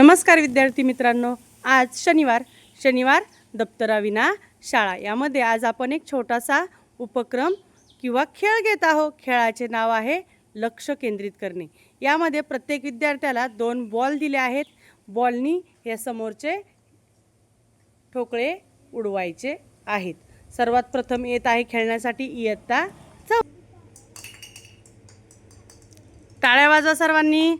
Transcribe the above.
नमस्कार विद्यार्थी मित्रांनो आज शनिवार शनिवार दप्तराविना शाळा. यामध्ये आज आपण एक छोटासा उपक्रम किंवा खेळ घेत आहोत. खेळाचे नाव आहे लक्ष केंद्रित करणे. यामध्ये प्रत्येक विद्यार्थ्याला दोन बॉल दिले आहेत. बॉलनी या समोरचे ठोकळे उडवायचे आहेत. सर्वात प्रथम येत आहे खेळण्यासाठी इयत्ता चौ टाळ्या वाजा सर्वांनी.